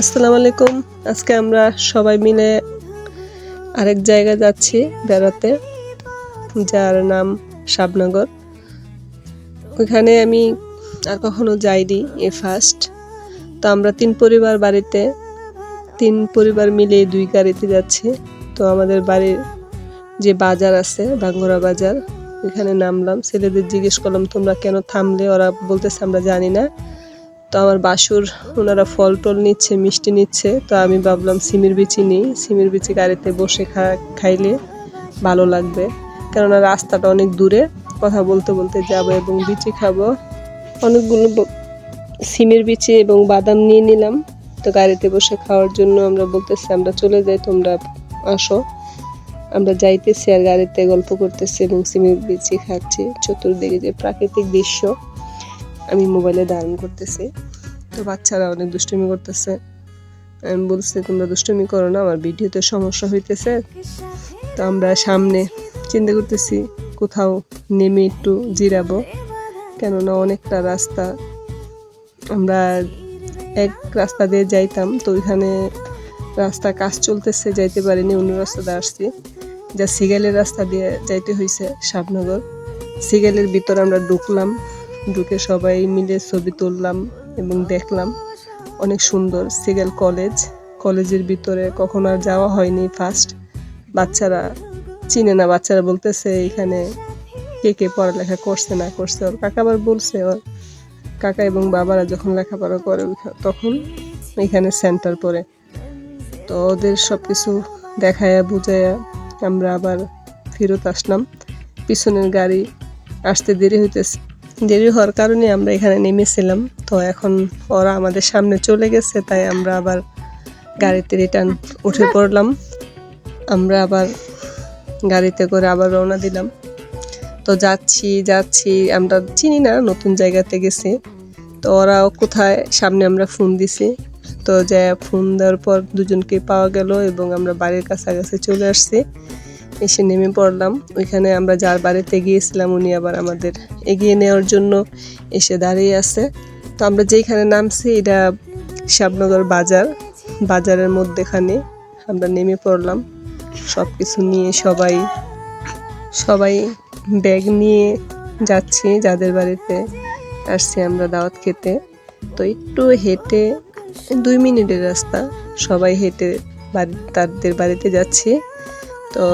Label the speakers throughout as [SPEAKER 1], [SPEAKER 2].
[SPEAKER 1] আসসালামু আলাইকুম। আজকে আমরা সবাই মিলে আরেক জায়গায় যাচ্ছি, বেড়াতে, যার নাম শাবনগর। ওইখানে আমি আর কখনো যাইনি এ ফার্স্ট তো আমরা তিন পরিবার বাড়িতে, তিন পরিবার মিলে দুই গাড়িতে যাচ্ছি। তো আমাদের বাড়ির যে বাজার আছে, বাঙ্গরা বাজার, ওইখানে নামলাম। ছেলেদের জিজ্ঞেস করলাম, তোমরা কেন থামলে? ওরা বলতেছে, আমরা জানি না। তো আমার বাসুর, ওনারা ফল টল নিচ্ছে, মিষ্টি নিচ্ছে, তো আমি ভাবলাম সিমির বিচি নিই। সিমির বিচি গাড়িতে বসে খাইলে ভালো লাগবে। কেননা রাস্তাটা অনেক দূরে, কথা বলতে বলতে যাব এবং বিচি খাব। অনেকগুলো সিমের বিচি এবং বাদাম নিয়ে নিলাম। তো গাড়িতে বসে খাওয়ার জন্য আমরা বলতেছি, আমরা চলে যাই, তোমরা আসো। আমরা যাইতেছি আর গাড়িতে গল্প করতেছি এবং সিমের বিচি খাচ্ছি। চতুর্দিকে যে প্রাকৃতিক দৃশ্য। আমি মোবাইলে ধারণ করতেছি। তো বাচ্চারা অনেক দুষ্টুমি করতেছে। আমি বলছি তোমরা দুষ্টুমি করো না, আমার ভিডিওতে সমস্যা হইতেছে। তো আমরা সামনে চিন্তা করতেছি, কোথাও নেমে একটু জিরাবো। কেননা অনেকটা রাস্তা। আমরা এক রাস্তা দিয়ে যাইতাম, তো ওইখানে রাস্তা কাজ চলতেছে, যাইতে পারিনি, অন্য রাস্তা দিয়ে আসছি। যা সিগাইলের রাস্তা দিয়ে যাইতে হয়েছে শাবনগর। সিগাইলের ভিতর আমরা ঢুকলাম। ঢুকে সবাই মিলে ছবি তুললাম এবং দেখলাম অনেক সুন্দর সিগেল কলেজ। কলেজের ভিতরে কখনো আর যাওয়া হয়নি ফার্স্ট বাচ্চারা চিনে না, বাচ্চারা বলতেছে এখানে কে কে পড়ালেখা করছে, না করছে। ওর কাকা আবার বলছে, ওর কাকা এবং বাবারা যখন লেখাপড়া করে তখন এখানে সেন্টার পড়ে। তো ওদের সব কিছু দেখায়া, বুঝায়া আমরা আবার ফেরত আসলাম। পিছনের গাড়ি আসতে দেরি হইতেছে। দেরি হওয়ার কারণে আমরা এখানে নেমেছিলাম। তো এখন ওরা আমাদের সামনে চলে গেছে, তাই আমরা আবার গাড়িতে রিটার্ন উঠে পড়লাম। আমরা আবার গাড়িতে করে আবার রওনা দিলাম। তো যাচ্ছি যাচ্ছি, আমরা চিনি না নতুন জায়গাতে গেছি। তো ওরাও কোথায়, সামনে আমরা ফোন দিছি। তো যা ফোন দেওয়ার পর দুজনকে পাওয়া গেল এবং আমরা বাড়ির কাছাকাছি চলে আসছি। এসে নেমে পড়লাম। ওইখানে আমরা যার বাড়িতে গিয়েছিলাম, উনি আবার আমাদের এগিয়ে নেওয়ার জন্য এসে দাঁড়িয়ে আছে। তো আমরা যেইখানে নামছি, এটা শ্যাবনগর বাজার। বাজারের মধ্যেখানে আমরা নেমে পড়লাম। সব কিছু নিয়ে সবাই সবাই ব্যাগ নিয়ে যাচ্ছি যাদের বাড়িতে। আসছি আমরা দাওয়াত খেতে। তো একটু হেঁটে, দুই মিনিটের রাস্তা। সবাই হেঁটে বাড়ি, তাদের বাড়িতে যাচ্ছি। তো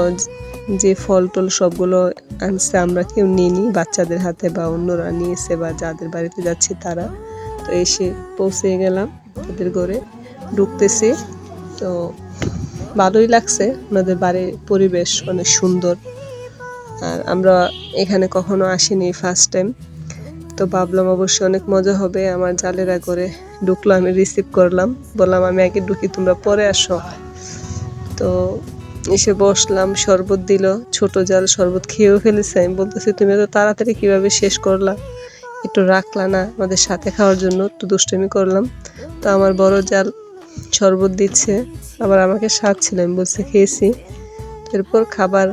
[SPEAKER 1] যে ফল টল সবগুলো আনছে আমরা কেউ নিইনি, বাচ্চাদের হাতে বা অন্যরা নিয়েছে বা যাদের বাড়িতে যাচ্ছি তারা। তো এসে পৌঁছে গেলাম তাদের ঘরে, ঢুকতেছি। তো ভালোই লাগছে, ওনাদের বাড়ির পরিবেশ অনেক সুন্দর। আর আমরা এখানে কখনো আসিনি ফার্স্ট টাইম তো ভাবলাম অবশ্যই অনেক মজা হবে, আমার জালেরা করে ঢুকলো, আমি রিসিভ করলাম। বললাম, আমি আগে ঢুকি, তোমরা পরে আসো। তো এসে বসলাম, শরবত দিল, ছোট জাল শরবত খেয়েও ফেলেছে। আমি বলতেছি, তুমি তো তাড়াতাড়ি কীভাবে শেষ করলা? একটু রাখলা না আমাদের সাথে খাওয়ার জন্য? একটু দুষ্টুমি করলাম। তো আমার বড় জাল শরবত দিচ্ছে, আবার আমাকে সাজছিল আমি বলছে, খেয়েছি। এরপর খাবার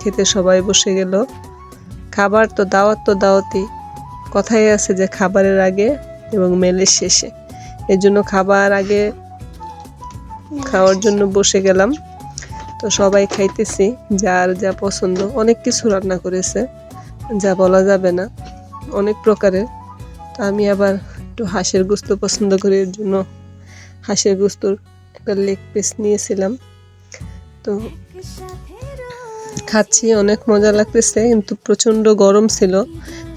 [SPEAKER 1] খেতে সবাই বসে গেল। খাবার তো দাওয়াত তো দাওয়াতি কথাই আছে যে খাবারের আগে এবং মেলের শেষে। এর জন্য খাবার আগে খাওয়ার জন্য বসে গেলাম। তো সবাই খাইতেছি, যার যা পছন্দ। অনেক কিছু রান্না করেছে, যা বলা যাবে না, অনেক প্রকারের। তো আমি আবার একটু হাঁসের গুস্ত পছন্দ করি, এর জন্য হাঁসের গুস্তর একটা লেগ পিস নিয়েছিলাম। তো খাচ্ছি, অনেক মজা লাগতেছে, কিন্তু প্রচণ্ড গরম ছিল।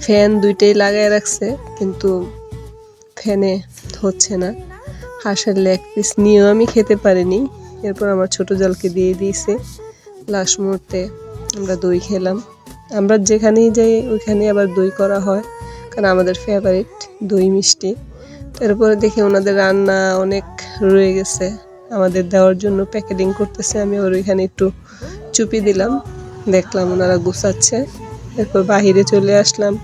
[SPEAKER 1] ফ্যান দুইটাই লাগাই রাখছে, কিন্তু ফ্যানে হচ্ছে না। হাঁসের লেগ পিস নিয়েও আমি খেতে পারিনি। এরপর আমার ছোট জালকে দিয়ে দিয়েছে। লাস্ট মুহূর্তে আমরা দই খেলাম। আমরা যেখানেই যাই ওইখানে আবার দই করা হয়, কারণ আমাদের ফেভারিট দই মিষ্টি। তারপরে দেখি ওনাদের রান্না অনেক রয়ে গেছে। আমাদের দেওয়ার জন্য প্যাকেটিং করতেছে, আমি ওর ওইখানে একটু চুপি দিলাম। দেখলাম ওনারা গুছাচ্ছে। এরপর বাহিরে চলে আসলাম।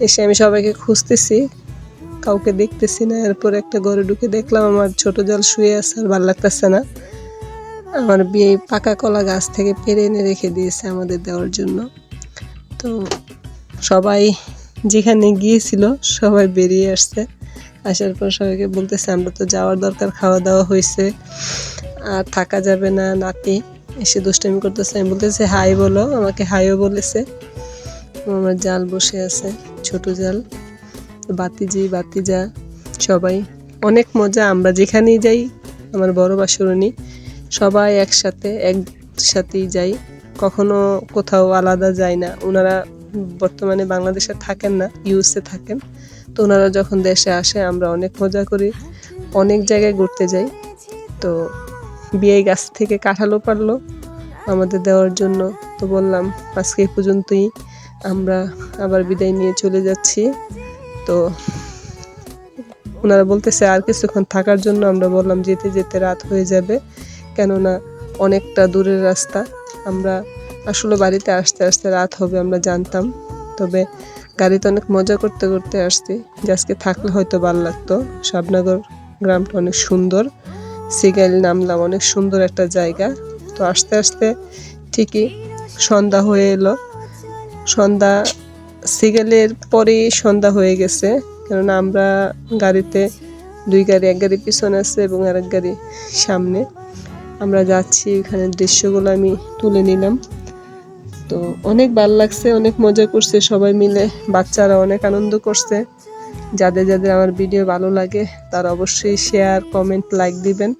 [SPEAKER 1] এসে আমি সবাইকে খুঁজতেছি। কাউকে দেখতেছি না। এরপর একটা ঘরে ঢুকে দেখলাম আমার ছোট জল শুয়ে আছে আর ভালো লাগতেছে না। আমার বিয়ে পাকা কলা গাছ থেকে পেরে এনে রেখে দিয়েছে আমাদের দেওয়ার জন্য। তো সবাই যেখানে গিয়েছিল, সবাই বেরিয়ে আসছে। আসার পর সবাইকে বলতেছে, আমরা তো যাওয়ার দরকার খাওয়া দাওয়া হয়েছে। আর থাকা যাবে না, নাতি। এসে দুষ্টামি করতেছে। আমি বলতেছে, হাই বলো। আমাকে হাইও বলেছে। আমার জাল বসে আছে, ছোট জাল। বাতিজি, বাতিজা, সবাই। অনেক মজা, আমরা যেখানেই যাই, আমার বড় বাসুরনি সবাই একসাথে, একসাথেই যাই। কখনো কোথাও আলাদা যায় না। ওনারা বর্তমানে বাংলাদেশে থাকেন না ইউএসএ থাকেন। তো ওনারা যখন দেশে আসে, আমরা অনেক মজা করি। অনেক জায়গায় ঘুরতে যাই। তো বিয়ে গাছ থেকে কাঁঠালও পারল আমাদের দেওয়ার জন্য। তো বললাম, আজকে পর্যন্তই। আমরা আবার বিদায় নিয়ে চলে যাচ্ছি। তো ওনারা বলতেছে, আর কিছুক্ষণ থাকার জন্য আমরা বললাম, যেতে যেতে রাত হয়ে যাবে। কেননা অনেকটা দূরের রাস্তা। আমরা আসলে বাড়িতে আসতে আসতে রাত হবে, আমরা জানতাম। তবে গাড়িতে অনেক মজা করতে করতে আসছি। যে আজকে থাকলে হয়তো ভালো লাগতো। শাবনগর গ্রামটা অনেক সুন্দর। সিগাইল নামলাম, অনেক সুন্দর একটা জায়গা। তো আস্তে আস্তে ঠিকই সন্ধ্যা হয়ে এলো। সন্ধ্যা সিগালের পরেই সন্ধ্যা হয়ে গেছে। কেননা আমরা গাড়িতে দুই গাড়ি, এক গাড়ি পিছনে আছে এবং আরেক গাড়ি সামনে। আমরা যাচ্ছি এখানে দৃশ্যগুলো আমি তুলে নিলাম। তো অনেক ভালো লাগছে, অনেক মজা করছে সবাই মিলে, বাচ্চারা অনেক আনন্দ করছে। যাদের যাদের আমার ভিডিও ভালো লাগে, তারা অবশ্যই শেয়ার কমেন্ট লাইক দিবেন।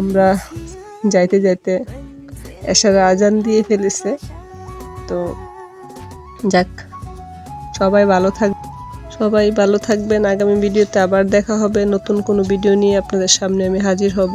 [SPEAKER 1] আমরা যাইতে যাইতে এসারা আজান দিয়ে ফেলেছে। তো যাক, সবাই ভালো থাক, সবাই ভালো থাকবেন। আগামী ভিডিওতে আবার দেখা হবে। নতুন কোনো ভিডিও নিয়ে আপনাদের সামনে আমি হাজির হব।